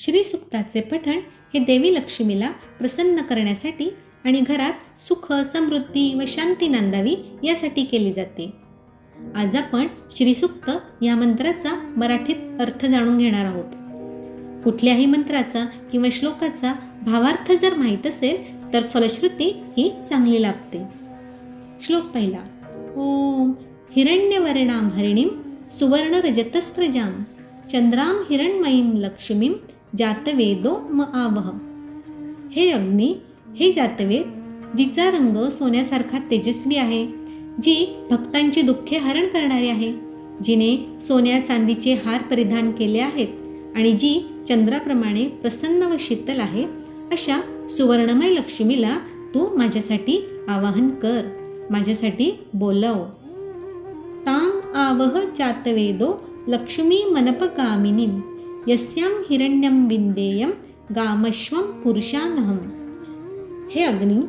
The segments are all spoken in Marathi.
श्रीसुक्ताचे पठण हे देवी लक्ष्मीला प्रसन्न करण्यासाठी आणि घरात सुख समृद्धी व शांती नांदावी यासाठी केली जाते. आज आपण श्रीसुक्त या मंत्राचा मराठीत अर्थ जाणून घेणार आहोत. कुठल्याही मंत्राचा किंवा श्लोकाचा भावार्थ जर माहीत असेल तर फलश्रुती ही चांगली लाभते. श्लोक पहिला. ओम हिरण्यवर्णाम हरिणीम सुवर्णरजतस्त्रजाम चंद्राम हिरणमयीम लक्ष्मीं जातवेदो म आवह. हे अग्नी हे जातवेद जिचा रंग सोन्यासारखा तेजस्वी आहे जी भक्तांची दुःखे हरण करणारी आहे जिने सोन्या चांदीचे हार परिधान केले आहेत आणि जी चंद्राप्रमाणे प्रसन्न व शीतल आहे अशा सुवर्णमय लक्ष्मीला तू माझ्यासाठी आवाहन कर माझ्यासाठी बोलव. ताम आवह जातवेदो लक्ष्मी मनपकामिनी यस्यां हिरण्यं विंदेयम गामश्वं पुरुषानहम हे अग्नी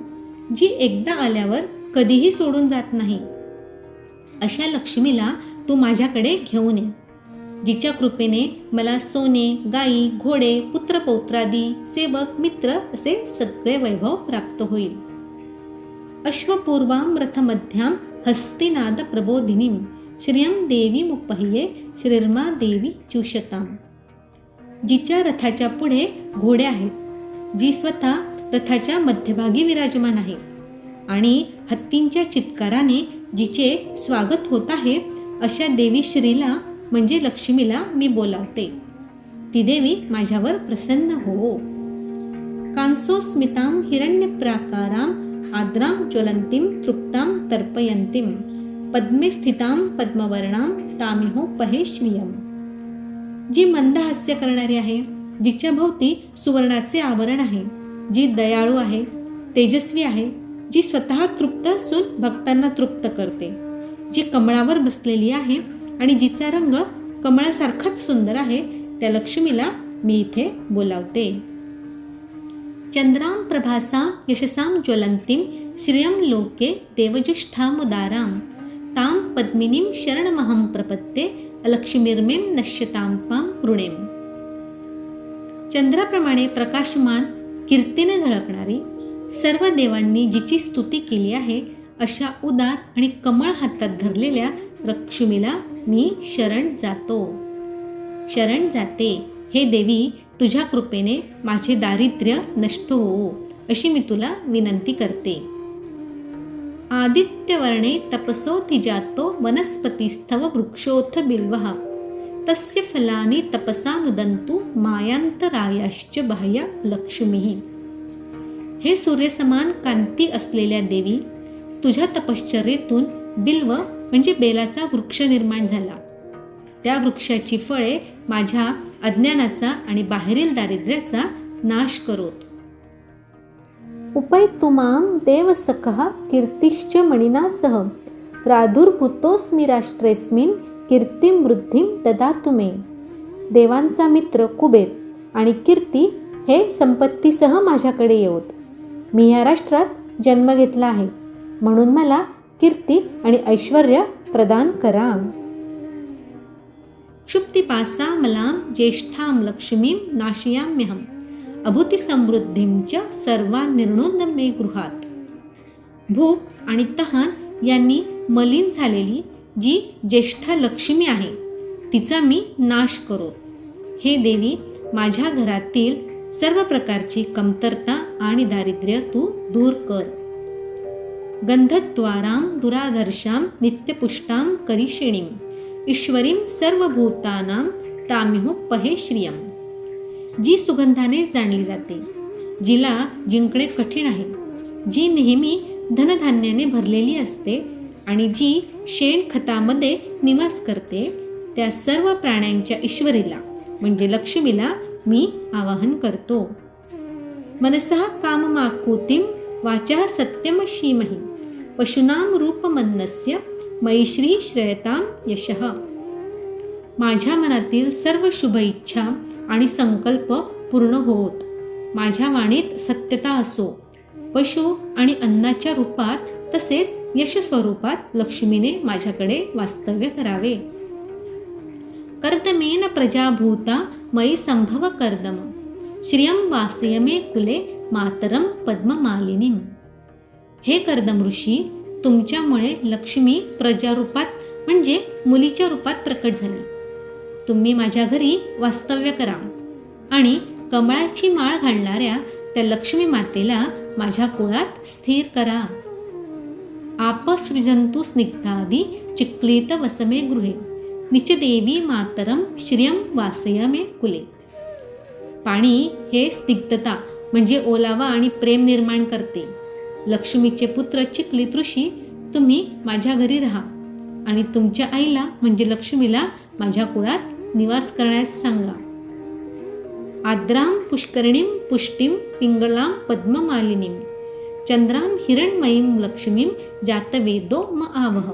जी एकदा आल्यावर कधीही सोडून जात नाही. अशा लक्ष्मीला तू माझ्याकडे घेऊन ये. जिच्या कृपेने मला सोने गाई घोडे पुत्रपौत्रादी सेवक मित्र असे सगळे वैभव प्राप्त होईल. अश्वपूर्वां रथमध्यां हस्तिनाद प्रबोधिनीं श्रियं देवी मुपह्ये श्रीर्मा देवी चुषताम. जिच्या रथाच्या पुढे घोडे आहेत जी स्वतः रथाच्या मध्यभागी विराजमान आहे. आणि हत्तींच्या चित्काराने जिचे स्वागत होत आहे अशा देवी श्रीला म्हणजे लक्ष्मीला मी बोलावते. ती देवी माझ्यावर प्रसन्न हो. कांसोस्मितां हिरण्यप्राकारां आद्रां ज्वलंतीं तृप्तां तर्पयन्तीं पद्मे स्थिताम पद्मवर्णां तामिहो पहेश्वियम जी मंद हास्य करणारी आहे जिच्या भोवती सुवर्णाचे आवरण आहे जी दयाळू आहे तेजस्वी आहे जी स्वतः तृप्त असून भक्तांना तृप्त करते जी कमळावर बसलेली आहे आणि जिचा रंग कमळासारखाच सुंदर आहे त्या लक्ष्मीला मी इथे बोलावते. चंद्रां प्रभासां यशसां ज्वलंतीम श्रियं लोके देवजुष्ठामुदारां तां पद्मिनीं शरणमहं प्रपत्ते लक्ष्मीर्में नश्यतां कृणेम चंद्राप्रमाणे प्रकाशमान कीर्तीने झळकणारी सर्व देवांनी जिची स्तुती केली आहे अशा उदार आणि कमळ हातात धरलेल्या लक्ष्मीला मी शरण जातो। शरण जाते हे देवी तुझ्या कृपेने माझे दारिद्र्य नष्ट हो अशी मी तुला विनंती करते। आदित्यवर्णे तपसोऽधि जातो वनस्पतिस्थव वृक्षोऽथ बिल्वः। तस्य फलानि तपसा नुदन्तु मायांतरायाश्च बाह्य लक्ष्मीः। हे सूर्यसमान कांती असलेल्या देवी तुझ्या तपश्चर्येतून बिल्व म्हणजे बेलाचा वृक्ष निर्माण झाला। त्या वृक्षाची फळे माझ्या अज्ञानाचा आणि बाहेरील दारिद्र्याचा नाश करोत। उपैतुमां देवसखः कीर्तिश्च मणिना सह प्रादुर्भूतोऽस्मि राष्ट्रेस्मिन् कीर्तिं वृद्धिं ददातु मे। देवांचा मित्र कुबेर आणि कीर्ती हे संपत्तीसह माझ्याकडे येऊत मी या राष्ट्रात जन्म घेतला आहे म्हणून मला कीर्ती आणि ऐश्वर प्रदान करा। क्षुप्तिपासामलां ज्येष्ठां लक्ष्मीं नाशयाम्यहम्। अभूतिसमृद्धीं च सर्वान् निर्णोदन गृहात भूक आणि तहान यांनी मलिन झालेली जी ज्येष्ठा लक्ष्मी आहे तिचा मी नाश करो. हे देवी माझ्या घरातील सर्व प्रकारची कमतरता आणि दारिद्र्य तू दूर कर. गंधद्वारां दुराधर्षां नित्यपुष्टां करिषिणीं ईश्वरीं सर्वभूतानां तामिहो पहे श्रियम्. जी सुगंधाने जाणली जाते जिला जिंकणे कठीण आहे. जी नेहमी धनधान्याने भरलेली असते आणि जी शेणखतामध्ये निवास करते त्या सर्व प्राण्यांच्या ईश्वरीला म्हणजे लक्ष्मीला मी आवाहन करतो. मनसः काममाकुतिं वाचा सत्यमशीमहि पशूनां रूपमन्नस्य मैश्री श्रेयतां यशः। माझ्या मनातील सर्व शुभ इच्छा आणि संकल्प पूर्ण होत. माझ्या वाणीत सत्यता असो. पशु आणि अन्नाच्या रूपात तसेच यशस्वरूपात लक्ष्मीने माझ्याकडे वास्तव्य करावे. कर्दमेन प्रजाभूता मयी संभव कर्दम. श्रियं वासयमे कुले मातरम पद्ममालिनीम हे कर्दम ऋषी तुमच्यामुळे लक्ष्मी प्रजारूपात म्हणजे मुलीच्या रूपात प्रकट झाली. तुम्ही माझ्या घरी वास्तव्य करा. आणि कमळाची माळ घालणाऱ्या त्या लक्ष्मी मातेला माझ्या कुळात स्थिर करा. आपसृजंतु स्निग्धादी चिक्लित वसमे गृहे. निचदेवी मातरम श्रियम वासयमे कुले. पाणी हे स्निग्धता म्हणजे ओलावा आणि प्रेम निर्माण करते. लक्ष्मीचे पुत्र चिखलित ऋषी तुम्ही माझ्या घरी राहा. आणि तुमच्या आईला म्हणजे लक्ष्मीला माझ्या कुळात निवास करण्यास सांगा. आद्राम पुष्करणीम पुष्टीम पिंगळाम पद्ममालिनीम चंद्राम हिरणमयीम लक्ष्मीम जातवेदो म आवह.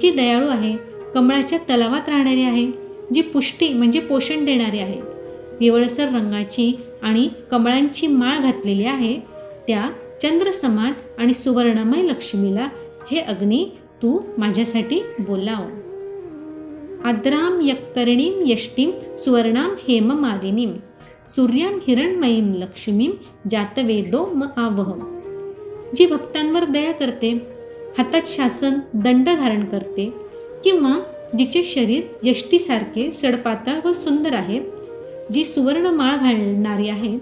जी दयाळू आहे कमळाच्या तलावात राहणारी आहे जी पुष्टी म्हणजे पोषण देणारी आहे निवळसर रंगाची आणि कमळांची माळ घातलेली आहे त्या चंद्रसमान आणि सुवर्णमय लक्ष्मीला हे अग्नी तू माझ्यासाठी बोलाव. आद्राम यक्कर्णीम यष्टिं सुवर्णाम हेममालिनीं सूर्याम हिरणमयीं लक्ष्मीं जातवेदो म आवह। जी भक्तांवर दया करते हातात शासन दंड धारण करते किंवा जिचे शरीर यष्टीसारखे सडपातळ व सुंदर आहे जी सुवर्ण माळ घालणारी आहे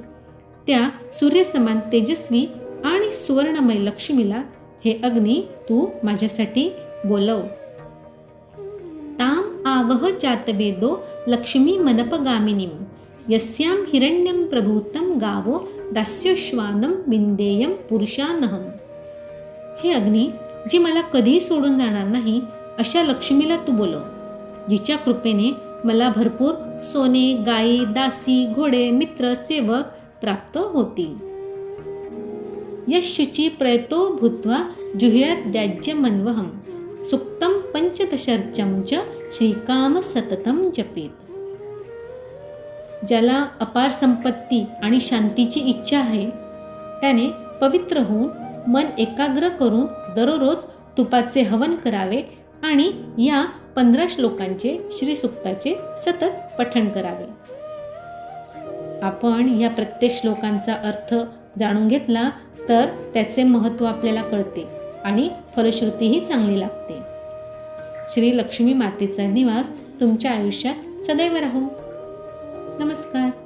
त्या सूर्यसमान तेजस्वी आणि सुवर्णमय लक्ष्मीला हे अग्नी तू माझ्यासाठी बोलव. ताम जातवेदो लक्ष्मी मनपगामिनीम यस्यां हिरण्यं प्रभूतं गावो दास्योश्वानं विंदेयं पुरुषानहम। हे अग्नी जी मला कधीही सोडून जाणार नाही अशा लक्ष्मीला तू बोलव जिच्या कृपेने मला भरपूर सोने गाई दासी घोडे मित्र सेवक प्राप्त होतील। यशची प्रयतो भूत्वा जुह्यात द्याज्य मन्वहम सुक्तम पंचदशर्चं च श्रीकाम सततम जपेत. ज्याला अपार संपत्ती आणि शांतीची इच्छा आहे त्याने पवित्र होऊन मन एकाग्र करून दररोज तुपाचे हवन करावे आणि या पंधरा श्लोकांचे श्रीसुक्ताचे सतत पठण करावे. आपण या प्रत्येक श्लोकांचा अर्थ जाणून घेतला तर त्याचे महत्त्व आपल्याला कळते आणि फलश्रुतीही चांगली लागते. श्री लक्ष्मी मातेचा निवास तुमच्या आयुष्यात सदैव राहो. नमस्कार.